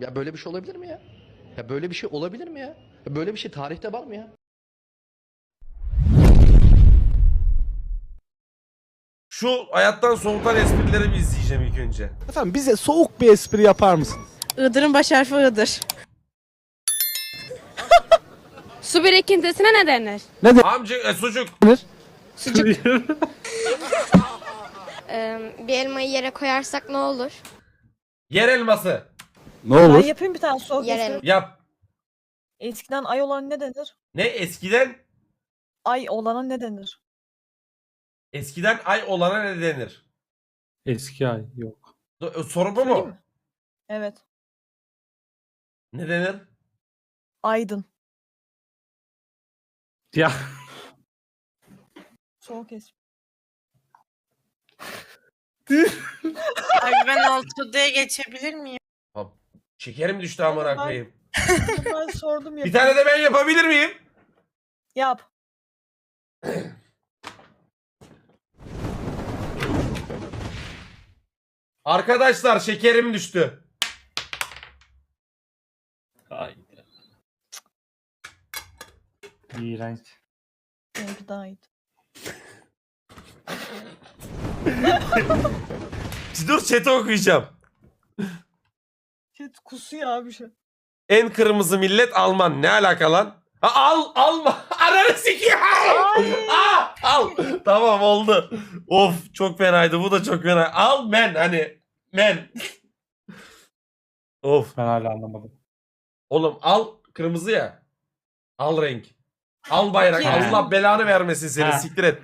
Ya böyle bir şey olabilir mi ya? Ya böyle bir şey olabilir mi ya? Ya böyle bir şey tarihte var mı ya? Şu hayattan soğutan esprileri bir izleyeceğim ilk önce. Efendim bize soğuk bir espri yapar mısınız? Iğdır'ın baş harfi Iğdır. Su birikintisine ne denir? Amcık, e, sucuk. Ee, bir elmayı yere koyarsak ne olur? Yer elması. Ne Ben olur? yapayım bir tane soğuk espri. Yap. Eskiden ay olan ne denir? Ne eskiden? Ay olana ne denir? Eskiden ay olana ne denir? Eski ay yok. Soru bu mu? mi? Evet. Ne denir? Aydın. Ya Soğuk espri. Abi ben Altı'ya geçebilir miyim? Şekerim düştü amına koyayım. ben sordum ya. Bir tane de ben yapabilir miyim? Yap. Arkadaşlar şekerim düştü. Haydi. İğrenç. Benimki daha iyiydi. Dur chat'i okuyacağım. Kusuyor abi şey. En kırmızı millet Alman. Ne alaka lan? Ha, al alma. Ananı sikeyim. Aa, al. Tamam oldu. Of çok fenaydı. Bu da çok fena. Al men hani. Men. of. Ben hala anlamadım. Oğlum al kırmızı ya. Al renk. Al bayrak. Ya. Allah belanı vermesin seni. Ha. Siktir et.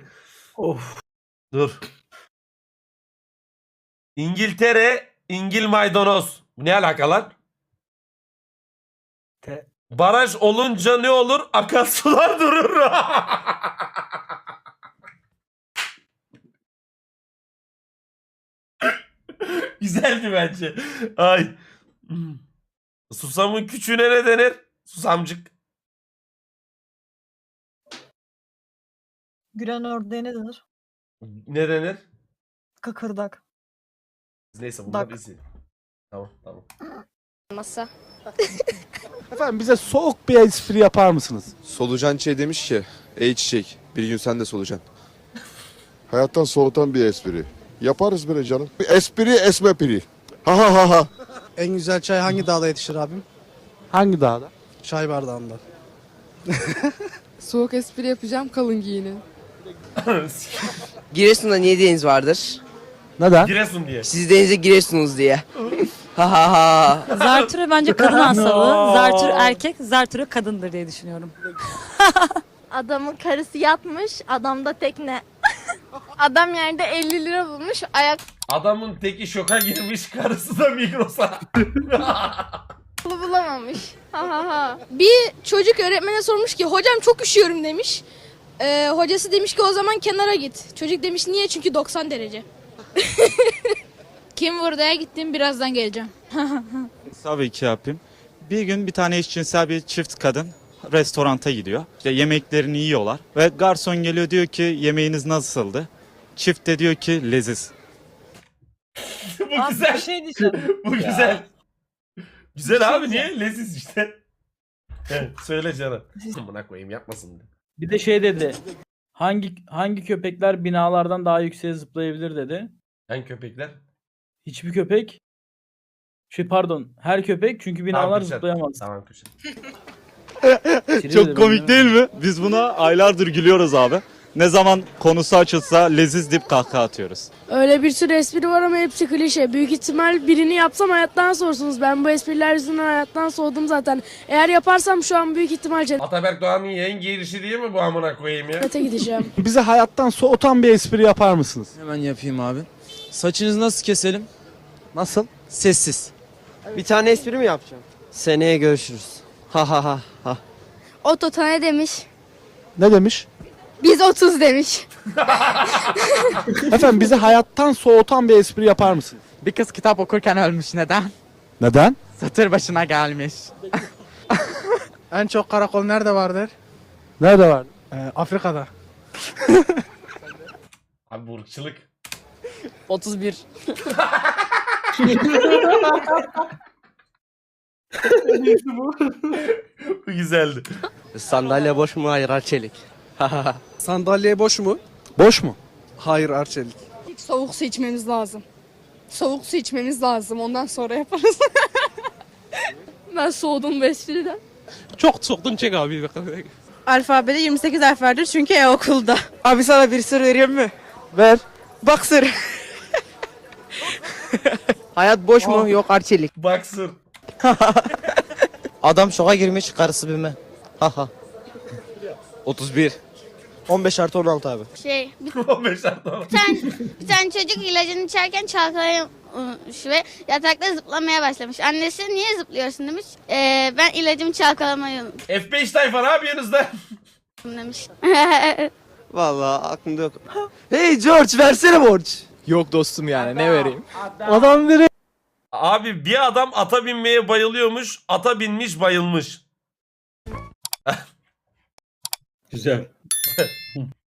Of. Dur. İngiltere, İngil maydanoz. Ne alaka lan? Te- Baraj olunca ne olur? Akarsular durur. Güzeldi bence. Ay. Susamın küçüğüne ne denir? Susamcık. Gülen ördeğe ne denir? Ne denir? Kıkırdak. Neyse bunlar Dak. bizi. Tamam tamam. Masa. Efendim bize soğuk bir espri yapar mısınız? Solucan Çey demiş ki ey çiçek bir gün sen de solucan. Hayattan soğutan bir espri. Yaparız böyle canım. Bir espri esme piri. Ha ha ha ha. En güzel çay hangi dağda yetişir abim? Hangi dağda? Çay bardağında. Soğuk espri yapacağım kalın giyinin. Giresun'da niye deniz vardır? Neden? Giresun diye. Siz denize giresunuz diye. ha ha ha. Zartürre bence kadın hastalığı. Zartür erkek, Zartürre kadındır diye düşünüyorum. Adamın karısı yatmış, adamda tekne. Adam yerde 50 lira bulmuş, ayak Adamın teki şoka girmiş karısı da Migros'a. bulamamış. Ha ha ha. Bir çocuk öğretmene sormuş ki hocam çok üşüyorum demiş. Ee, hocası demiş ki o zaman kenara git. Çocuk demiş niye? Çünkü 90 derece. Kim buraya gittim birazdan geleceğim. Tabii ki yapayım. Bir gün bir tane eşcinsel bir çift kadın restoranta gidiyor. İşte yemeklerini yiyorlar. Ve garson geliyor diyor ki yemeğiniz nasıldı? Çift de diyor ki leziz. Bu Abi bir güzel. şey diyeceğim. Bu güzel. Güzel şey abi niye? Leziz işte. Evet, söyle canım. Amına koyayım yapmasın. Bir de şey dedi. Hangi hangi köpekler binalardan daha yükseğe zıplayabilir dedi. Ben köpekler. Hiçbir köpek şey pardon her köpek çünkü binalar Tamam, zıplayamaz. Tamam Kürşat. Çok komik değil mi? Biz buna aylardır gülüyoruz abi. Ne zaman konusu açılsa leziz deyip kahkaha atıyoruz. Öyle bir sürü espri var ama hepsi klişe. Büyük ihtimal birini yapsam hayattan soğursunuz. Ben bu espriler yüzünden hayattan soğudum zaten. Eğer yaparsam şu an büyük ihtimal Ataberk Doğan'ın yayın girişi değil mi bu amına koyayım ya? cennete gideceğim. Bize hayattan soğutan bir espri yapar mısınız? Hemen yapayım abi. Saçınızı nasıl keselim? Nasıl? Sessiz. Bir tane espri mi yapacağım? Seneye görüşürüz. Ha ha ha ha. Otota ne demiş? Ne demiş? Biz 30 demiş. Efendim bize hayattan soğutan bir espri yapar mısınız? Bir kız kitap okurken ölmüş. Neden? Neden? Satır başına gelmiş. En çok karakol nerede vardır? Nerede var? Afrika'da. Abi bu ırkçılık. 31. Bu güzeldi. Sandalye boş mu? Hayır Arçelik. Sandalye boş mu? Boş mu? Hayır Arçelik. Soğuk su içmemiz lazım. Soğuk su içmemiz lazım. Ondan sonra yaparız. ben soğudum bu espriden. Çok soktun çek abi. Alfabede 28 harf vardır çünkü e-okulda. Abi sana bir sır vereyim mi? Ver. Bak sır. Hayat boş mu? Yok Arçelik. Baksın. Adam şoka girmiş karısı bilme. Haha. 31. 15 artı 16 abi. Şey, bir 15 artı on. tane, bir tane çocuk ilacını içerken çalkalamış ve yatakta zıplamaya başlamış. Annesi niye zıplıyorsun demiş. Ee, ben ilacımı çalkalamayı unuttum F5 tayfa ne yapıyorsunuz lan? demiş. Vallahi aklımda yok. hey George versene borç. Yok dostum yani ne vereyim? Adam biri. Abi bir adam ata binmeye bayılıyormuş. Ata binmiş bayılmış. Güzel.